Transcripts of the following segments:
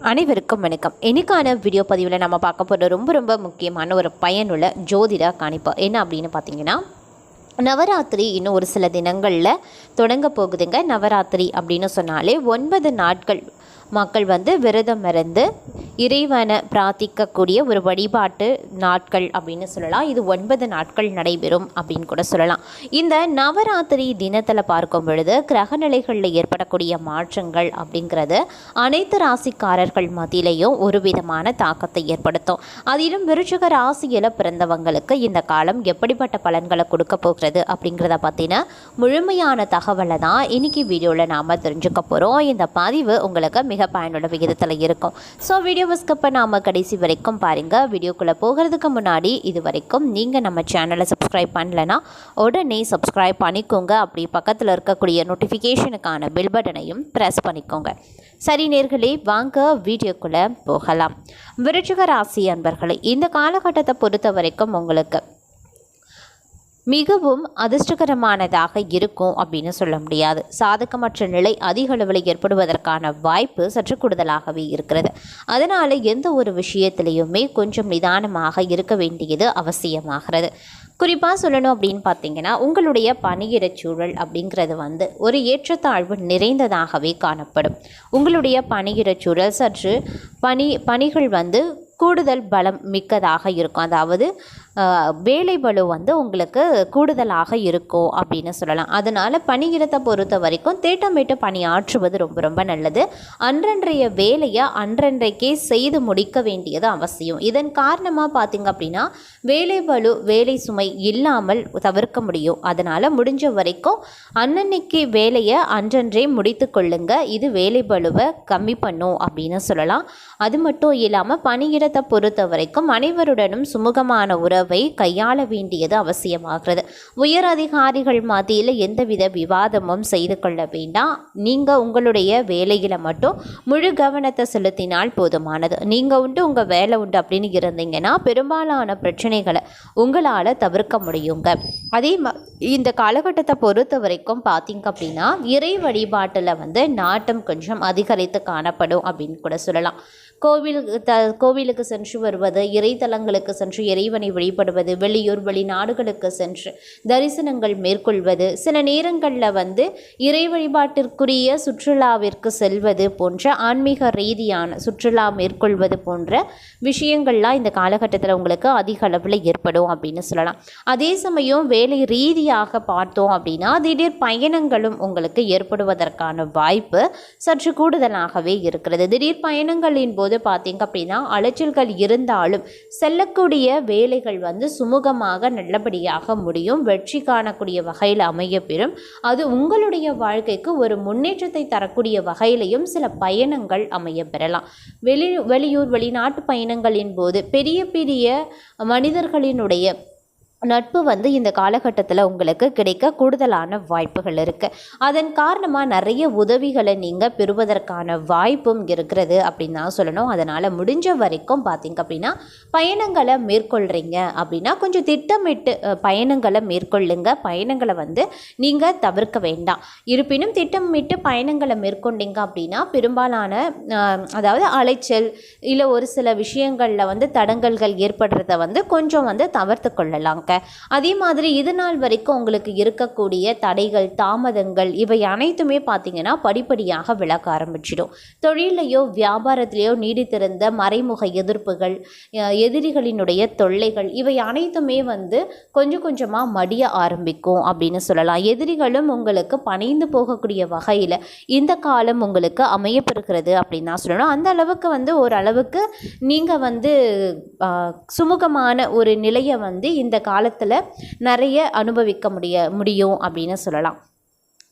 அனைவருக்கும் வணக்கம். இன்றைக்கான வீடியோ பதிவில் நம்ம பார்க்க போகிற ரொம்ப ரொம்ப முக்கியமான ஒரு பயனுள்ள ஜோதிட கணிப்பு என்ன அப்படின்னு பார்த்தீங்கன்னா நவராத்திரி இன்னும் ஒரு சில தினங்களில் தொடங்க போகுதுங்க. நவராத்திரி அப்படின்னு சொன்னாலே ஒன்பது நாட்கள் மக்கள் வந்து விரதம் இருந்து இறைவனை பிரார்த்திக்கக்கூடிய ஒரு வழிபாட்டு நாட்கள் அப்படின்னு சொல்லலாம். இது ஒன்பது நாட்கள் நடைபெறும் அப்படின்னு கூட சொல்லலாம். இந்த நவராத்திரி தினத்தில் பார்க்கும் பொழுது கிரகநிலைகளில் ஏற்படக்கூடிய மாற்றங்கள் அப்படிங்கிறது அனைத்து ராசிக்காரர்கள் மத்தியிலையும் ஒரு விதமான தாக்கத்தை ஏற்படுத்தும். அதிலும் விருச்சிக ராசியில் பிறந்தவங்களுக்கு இந்த காலம் எப்படிப்பட்ட பலன்களை கொடுக்க போகிறது அப்படிங்கிறத பற்றின முழுமையான தகவலை தான் இன்னைக்கு வீடியோவில் நாம் தெரிஞ்சுக்க போகிறோம் இந்த பதிவு உங்களுக்கு மிக பயனுள்ள விகிதத்தில் இருக்கும். ஸோ வீடியோவை ஸ்கிப் பண்ணாமல் கடைசி வரைக்கும் பாருங்கள் வீடியோக்குள்ளே போகிறதுக்கு முன்னாடி இது வரைக்கும் நீங்கள் நம்ம சேனலை சப்ஸ்கிரைப் பண்ணலைன்னா உடனே சப்ஸ்கிரைப் பண்ணிக்கோங்க. அப்படி பக்கத்தில் இருக்கக்கூடிய நோட்டிஃபிகேஷனுக்கான பில் பட்டனையும் ப்ரெஸ் பண்ணிக்கோங்க. சரி நேர்களே வாங்க வீடியோக்குள்ளே போகலாம். விருச்சிக ராசி அன்பர்களே இந்த காலகட்டத்தை பொறுத்த வரைக்கும் உங்களுக்கு மிகவும் அதிர்ஷ்டகரமானதாக இருக்கும் அப்படின்னு சொல்ல முடியாது. சாதகமற்ற நிலை அதிக அளவில் ஏற்படுவதற்கான வாய்ப்பு சற்று கூடுதலாகவே இருக்கிறது. அதனால் எந்த ஒரு விஷயத்திலையுமே கொஞ்சம் நிதானமாக இருக்க வேண்டியது அவசியமாகிறது. குறிப்பாக சொல்லணும் அப்படின்னு பார்த்தீங்கன்னா உங்களுடைய பணியிட சூழல் அப்படிங்கிறது வந்து ஒரு ஏற்றத்தாழ்வு நிறைந்ததாகவே காணப்படும். உங்களுடைய பணியிட சூழல் சற்று பணி பணிகள் வந்து கூடுதல் பலம் மிக்கதாக இருக்கும். அதாவது வேலை பளு வந்து உங்களுக்கு கூடுதலாக இருக்கும் அப்படின்னு சொல்லலாம். அதனால் பணியிடத்தை பொறுத்த வரைக்கும் திட்டமிட்டு பணியாற்றுவது ரொம்ப ரொம்ப நல்லது. அன்றன்றைய வேலையை அன்றன்றைக்கே செய்து முடிக்க வேண்டியது அவசியம். இதன் காரணமாக பார்த்தீங்க அப்படின்னா வேலை பளு வேலை சுமை இல்லாமல் தவிர்க்க முடியும். அதனால் முடிஞ்ச வரைக்கும் அன்னன்னைக்கு வேலையை அன்றன்றே முடித்து கொள்ளுங்க. இது வேலை பளுவை கம்மி பண்ணும் அப்படின்னு சொல்லலாம். அது மட்டும் இல்லாமல் பணியிடத்தை பொறுத்த வரைக்கும் அனைவருடனும் சுமூகமான உறவை கையாள வேண்டியது அவசியமாகிறது. உயர் அதிகாரிகள் மத்தியில் எந்தவித விவாதமும் செய்து கொள்ள வேண்டாம். நீங்கள் உங்களுடைய வேலையில் மட்டும் முழு கவனத்தை செலுத்தினால் போதுமானது. நீங்கள் உண்டு உங்கள் வேலை உண்டு அப்படின்னு இருந்தீங்கன்னா பெரும்பாலான பிரச்சனைகளை உங்களால் தவிர்க்க முடியுங்க. அதே இந்த காலகட்டத்தை பொறுத்த வரைக்கும் பார்த்தீங்க அப்படின்னா இறை வழிபாட்டில் வந்து நாட்டம் கொஞ்சம் அதிகரித்து காணப்படும் அப்படின்னு கூட சொல்லலாம். கோவில் த கோவிலுக்கு சென்று வருவது இறைத்தலங்களுக்கு சென்று இறைவனை வழிபடுவது வெளியூர் வெளிநாடுகளுக்கு சென்று தரிசனங்கள் மேற்கொள்வது சில நேரங்களில் வந்து இறை வழிபாட்டிற்குரிய சுற்றுலாவிற்கு செல்வது போன்ற ஆன்மீக ரீதியான சுற்றுலா மேற்கொள்வது போன்ற விஷயங்கள்லாம் இந்த காலகட்டத்தில் உங்களுக்கு அதிக அளவில் ஏற்படும் அப்படின்னு சொல்லலாம். அதே சமயம் வேலை ரீதியாக பார்த்தோம் அப்படின்னா திடீர் பயணங்களும் உங்களுக்கு ஏற்படுவதற்கான வாய்ப்பு சற்று கூடுதலாகவே இருக்கிறது. திடீர் பயணங்களின் போது பார்த்தீங்க அப்படின்னா அலைச்சல்கள் இருந்தாலும் செல்லக்கூடிய வேலைகள் வந்து சுமூகமாக நல்லபடியாக முடியும். வெற்றி காணக்கூடிய வகையில் அமைய பெறும் அது உங்களுடைய வாழ்க்கைக்கு ஒரு முன்னேற்றத்தை தரக்கூடிய வகையிலையும் சில பயணங்கள் அமைய பெறலாம் வெளி வெளியூர் வெளிநாட்டு பயணங்களின் போது பெரிய பெரிய மனிதர்களினுடைய நட்பு வந்து இந்த காலகட்டத்தில் உங்களுக்கு கிடைக்க கூடுதலான வாய்ப்புகள் இருக்குது அதன் காரணமாக நிறைய உதவிகளை நீங்கள் பெறுவதற்கான வாய்ப்பும் இருக்கிறது அப்படின்னு தான் சொல்லணும். அதனால் முடிஞ்ச வரைக்கும் பார்த்தீங்க அப்படின்னா பயணங்களை மேற்கொள்கிறீங்க அப்படின்னா கொஞ்சம் திட்டமிட்டு பயணங்களை மேற்கொள்ளுங்க. பயணங்களை வந்து நீங்கள் தவிர்க்க வேண்டாம். இருப்பினும் திட்டமிட்டு பயணங்களை மேற்கொண்டீங்க அப்படின்னா பெரும்பாலான அதாவது அலைச்சல் இல்லை ஒரு சில விஷயங்களில் வந்து தடங்கல்கள் ஏற்படுறத வந்து கொஞ்சம் வந்து தவிர்த்து பார்க்க அதே மாதிரி இது நாள் வரைக்கும் உங்களுக்கு இருக்கக்கூடிய தடைகள் தாமதங்கள் இவை அனைத்துமே பார்த்தீங்கன்னா படிப்படியாக விளக்க ஆரம்பிச்சிடும். தொழிலையோ வியாபாரத்திலேயோ நீடித்திருந்த மறைமுக எதிர்ப்புகள் எதிரிகளினுடைய தொல்லைகள் இவை அனைத்துமே வந்து கொஞ்சம் கொஞ்சமாக மடிய ஆரம்பிக்கும் அப்படின்னு சொல்லலாம். எதிரிகளும் உங்களுக்கு பணிந்து போகக்கூடிய வகையில் இந்த காலம் உங்களுக்கு அமையப்பெறுகிறது அப்படின்னு தான் சொல்லணும். அந்த அளவுக்கு வந்து ஓரளவுக்கு நீங்கள் வந்து சுமூகமான ஒரு நிலையை வந்து இந்த காலத்தில் நிறைய அனுபவிக்க முடிய முடியும் அப்படின்னு சொல்லலாம்.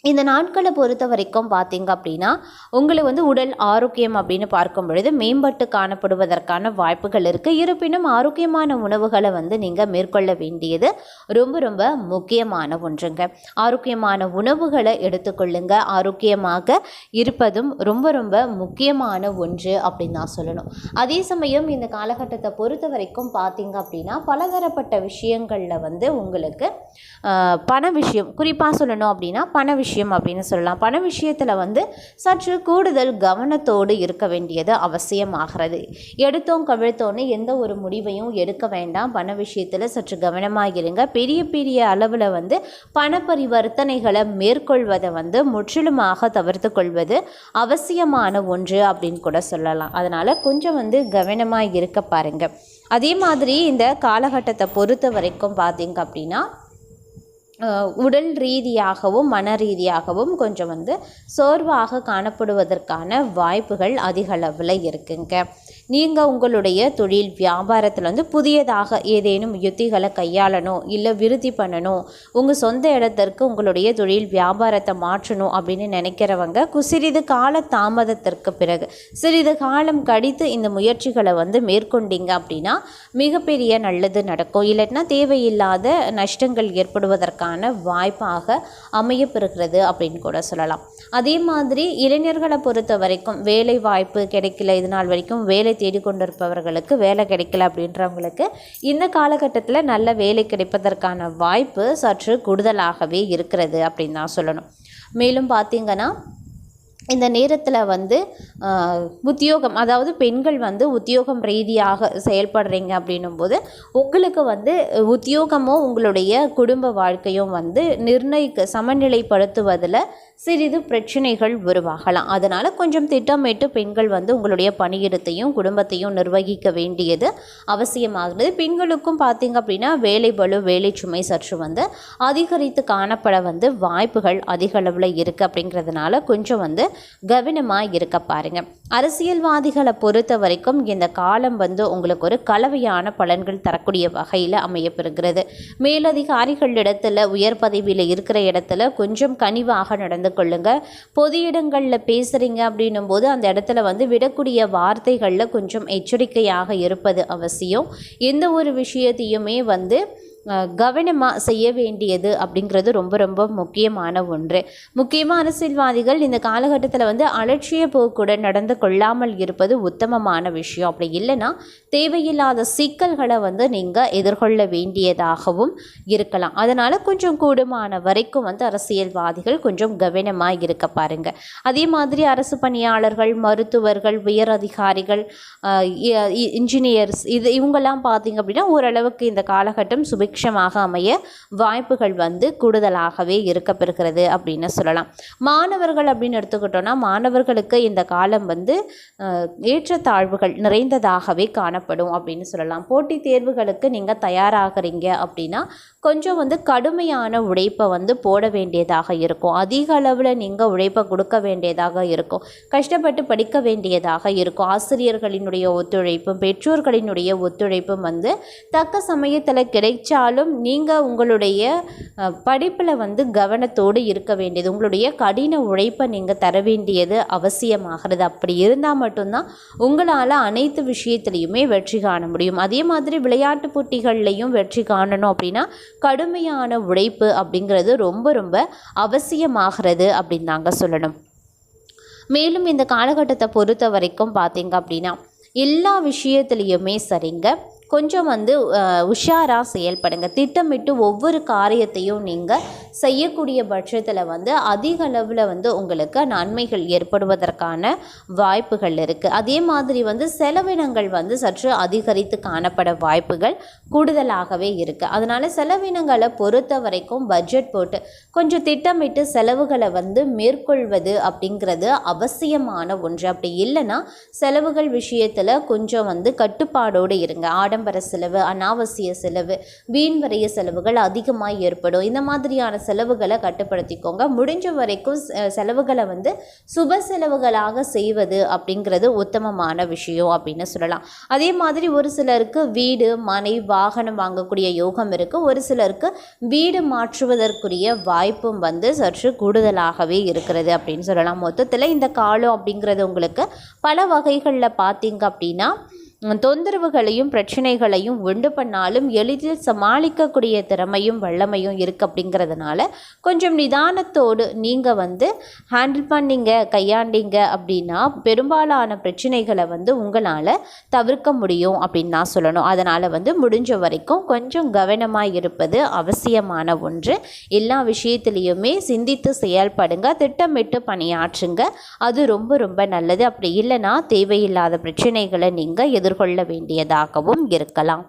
இந்த நாட்களை பொறுத்த வரைக்கும் பார்த்தீங்க அப்படின்னா உங்களை வந்து உடல் ஆரோக்கியம் அப்படின்னு பார்க்கும் பொழுது மேம்பட்டு காணப்படுவதற்கான வாய்ப்புகள் இருக்குது இருப்பினும் ஆரோக்கியமான உணவுகளை வந்து நீங்கள் மேற்கொள்ள வேண்டியது ரொம்ப ரொம்ப முக்கியமான ஒன்றுங்க. ஆரோக்கியமான உணவுகளை எடுத்துக்கொள்ளுங்க. ஆரோக்கியமாக இருப்பதும் ரொம்ப ரொம்ப முக்கியமான ஒன்று அப்படின்னு தான் சொல்லணும். அதே சமயம் இந்த காலகட்டத்தை பொறுத்த வரைக்கும் பார்த்தீங்க அப்படின்னா பலதரப்பட்ட விஷயங்களில் வந்து உங்களுக்கு பண விஷயம் குறிப்பாக சொல்லணும் அப்படின்னா பண விஷயம் விஷயம் அப்படின்னு சொல்லலாம். பண விஷயத்தில் வந்து சற்று கூடுதல் கவனத்தோடு இருக்க வேண்டியது அவசியமாகிறது. எடுத்தோம் கவிழ்த்தோன்னு எந்த ஒரு முடிவையும் எடுக்க வேண்டாம். பண விஷயத்தில் சற்று கவனமாக இருங்க. பெரிய பெரிய அளவில் வந்து பண பரிவர்த்தனைகளை மேற்கொள்வதை வந்து முற்றிலுமாக தவிர்த்து கொள்வது அவசியமான ஒன்று அப்படின்னு கூட சொல்லலாம். அதனால் கொஞ்சம் வந்து கவனமாக இருக்க பாருங்கள் அதே மாதிரி இந்த காலகட்டத்தை பொறுத்த வரைக்கும் பார்த்தீங்க அப்படின்னா உடல் ரீதியாகவும் மன ரீதியாகவும் கொஞ்சம் வந்து சோர்வாக காணப்படுவதற்கான வாய்ப்புகள் அதிகளவில் இருக்குங்க. நீங்கள் உங்களுடைய தொழில் வியாபாரத்தில் வந்து புதியதாக ஏதேனும் யுத்திகளை கையாளணும் இல்லை விருத்தி பண்ணணும் உங்கள் சொந்த இடத்திற்கு உங்களுடைய தொழில் வியாபாரத்தை மாற்றணும் அப்படின்னு நினைக்கிறவங்க கு- சிறிது கால தாமதத்திற்கு பிறகு சிறிது காலம் கடித்து இந்த முயற்சிகளை வந்து மேற்கொண்டீங்க அப்படின்னா மிகப்பெரிய நல்லது நடக்கும். இல்லைன்னா தேவையில்லாத நஷ்டங்கள் ஏற்படுவதற்கான வாய்ப்பாக அமையப்பெறுகிறது அப்படின்னு கூட சொல்லலாம். அதே மாதிரி இளைஞர்களை பொறுத்த வரைக்கும் வேலை வாய்ப்பு கிடைக்கல இது நாள் வரைக்கும் வேலை தேடிக்கொண்டிருப்பவர்களுக்கு வேலை கிடைக்கல அப்படின்றவங்களுக்கு இந்த காலகட்டத்தில் நல்ல வேலை கிடைப்பதற்கான வாய்ப்பு சற்று கூடுதலாகவே இருக்கிறது அப்படின்னு தான் சொல்லணும். மேலும் பார்த்தீங்கன்னா இந்த நேரத்தில் வந்து உத்தியோகம் அதாவது பெண்கள் வந்து உத்தியோகம் ரீதியாக செயல்படுறீங்க அப்படின்னும் போது உங்களுக்கு வந்து உத்தியோகமும் உங்களுடைய குடும்ப வாழ்க்கையும் வந்து நிர்ணயிக்க சமநிலைப்படுத்துவதில் சிறிது பிரச்சனைகள் உருவாகலாம். அதனால் கொஞ்சம் திட்டமிட்டு பெண்கள் வந்து உங்களுடைய பணியிடத்தையும் குடும்பத்தையும் நிர்வகிக்க வேண்டியது அவசியமாகிறது. பெண்களுக்கும் பார்த்திங்க அப்படின்னா வேலை பளு வேலை சுமை சற்று வந்து அதிகரித்து காணப்பட வந்து வாய்ப்புகள் அதிக அளவில் இருக்குது அப்படிங்கிறதுனால கொஞ்சம் வந்து கவனமாக இருக்க பாருங்க. அரசியல்வாதிகளை பொறுத்த வரைக்கும் இந்த காலம் வந்து உங்களுக்கு ஒரு கலவையான பலன்கள் தரக்கூடிய வகையில் அமையப்பெறுகிறது. மேலதிகாரிகளிடத்துல உயர் பதவியில் இருக்கிற இடத்துல கொஞ்சம் கனிவாக நடந்து கொள்ளுங்க. பொது இடங்களில் பேசுகிறீங்க அப்படின்னும் போது அந்த இடத்துல வந்து விடக்கூடிய வார்த்தைகளில் கொஞ்சம் எச்சரிக்கையாக இருப்பது அவசியம். எந்த ஒரு விஷயத்தையுமே வந்து கவனமாக செய்ய வேண்டியது அப்படிங்கிறது ரொம்ப ரொம்ப முக்கியமான ஒன்று. முக்கியமாக அரசியல்வாதிகள் இந்த காலகட்டத்தில் வந்து அலட்சிய போக்குடன் நடந்து கொள்ளாமல் இருப்பது உத்தமமான விஷயம். அப்படி இல்லைன்னா தேவையில்லாத சிக்கல்களை வந்து நீங்கள் எதிர்கொள்ள வேண்டியதாகவும் இருக்கலாம். அதனால் கொஞ்சம் கூடுமான வரைக்கும் வந்து அரசியல்வாதிகள் கொஞ்சம் கவனமாக இருக்க பாருங்கள் அதே மாதிரி அரசு பணியாளர்கள் மருத்துவர்கள் உயர் அதிகாரிகள் இ- இன்ஜினியர்ஸ் இது இவங்கெல்லாம் பார்த்தீங்க அப்படின்னா ஓரளவுக்கு இந்த காலகட்டம் சுபிக்ஷமாக அமைய வாய்ப்புகள் வந்து கூடுதலாகவே இருக்கப்பெறுகிறது அப்படின்னு சொல்லலாம். மாணவர்கள் அப்படின்னு எடுத்துக்கிட்டோம்னா மாணவர்களுக்கு இந்த காலம் வந்து ஏற்றத்தாழ்வுகள் நிறைந்ததாகவே காணப்படும் அப்படின்னு சொல்லலாம். போட்டித் தேர்வுகளுக்கு நீங்கள் தயாராகிறீங்க அப்படின்னா கொஞ்சம் வந்து கடுமையான உழைப்பை வந்து போட வேண்டியதாக இருக்கும். அதிக அளவில் நீங்கள் உழைப்பை கொடுக்க வேண்டியதாக இருக்கும். கஷ்டப்பட்டு படிக்க வேண்டியதாக இருக்கும். ஆசிரியர்களினுடைய ஒத்துழைப்பும் பெற்றோர்களினுடைய ஒத்துழைப்பும் வந்து தக்க சமயத்தில் கிடைச்சா இருந்தாலும் நீங்கள் உங்களுடைய படிப்பில் வந்து கவனத்தோடு இருக்க வேண்டியது உங்களுடைய கடின உழைப்பை நீங்கள் தர வேண்டியது அவசியமாகிறது. அப்படி இருந்தால் மட்டும்தான் உங்களால் அனைத்து விஷயத்துலையுமே வெற்றி காண முடியும். அதே மாதிரி விளையாட்டு போட்டிகள்லையும் வெற்றி காணணும் அப்படின்னா கடுமையான உழைப்பு அப்படிங்கிறது ரொம்ப ரொம்ப அவசியமாகிறது அப்படின்னு தாங்க சொல்லணும். மேலும் இந்த காலகட்டத்தை பொறுத்த வரைக்கும் பார்த்தீங்க அப்படின்னா எல்லா விஷயத்துலேயுமே சரிங்க. கொஞ்சம் வந்து உஷாராக செயல்படுங்க. திட்டமிட்டு ஒவ்வொரு காரியத்தையும் நீங்கள் செய்யக்கூடிய பட்சத்தில் வந்து அதிக அளவில் வந்து உங்களுக்கு நன்மைகள் ஏற்படுவதற்கான வாய்ப்புகள் இருக்குது அதே மாதிரி வந்து செலவினங்கள் வந்து சற்று அதிகரித்து காணப்பட வாய்ப்புகள் கூடுதலாகவே இருக்குது அதனால் செலவினங்களை பொறுத்த வரைக்கும் பட்ஜெட் போட்டு கொஞ்சம் திட்டமிட்டு செலவுகளை வந்து மேற்கொள்வது அப்படிங்கிறது அவசியமான ஒன்று. அப்படி இல்லைன்னா செலவுகள் விஷயத்தில் கொஞ்சம் வந்து கட்டுப்பாடோடு இருங்க. ஆடம்பர செலவு அனாவசிய செலவு வீண் வரைய செலவுகள் அதிகமாக ஏற்படும். இந்த மாதிரியான செலவுகளை கட்டுப்படுத்திக்கோங்க. முடிஞ்ச வரைக்கும் செலவுகளை வந்து சுப செலவுகளாக செய்வது அப்படிங்கிறது உத்தமமான விஷயம் அப்படின்னு சொல்லலாம். அதே மாதிரி ஒரு சிலருக்கு வீடு மனை வாகனம் வாங்கக்கூடிய யோகம் இருக்குது ஒரு சிலருக்கு வீடு மாற்றுவதற்குரிய வாய்ப்பும் வந்து சற்று கூடுதலாகவே இருக்கிறது அப்படின்னு சொல்லலாம். மொத்தத்தில் இந்த காலம் அப்படிங்கிறது உங்களுக்கு பல வகைகளில் பார்த்தீங்க அப்படின்னா தொந்தரவுகளையும் பிரச்சனைகளையும் உண்டு பண்ணாலும் எளிதில் சமாளிக்கக்கூடிய திறமையும் வல்லமையும் இருக்குது அப்படிங்கிறதுனால கொஞ்சம் நிதானத்தோடு நீங்கள் வந்து ஹேண்டில் பண்ணீங்க கையாண்டீங்க அப்படின்னா பெரும்பாலான பிரச்சனைகளை வந்து உங்களால் தவிர்க்க முடியும் அப்படின்னு நான் சொல்லணும். அதனால் வந்து முடிஞ்ச வரைக்கும் கொஞ்சம் கவனமாக இருப்பது அவசியமான ஒன்று. எல்லா விஷயத்துலேயுமே சிந்தித்து செயல்படுங்க திட்டமிட்டு பணியாற்றுங்க. அது ரொம்ப ரொம்ப நல்லது. அப்படி இல்லைன்னா தேவையில்லாத பிரச்சனைகளை நீங்கள் எது எதிர்கொள்ள வேண்டியதாகவும் இருக்கலாம்.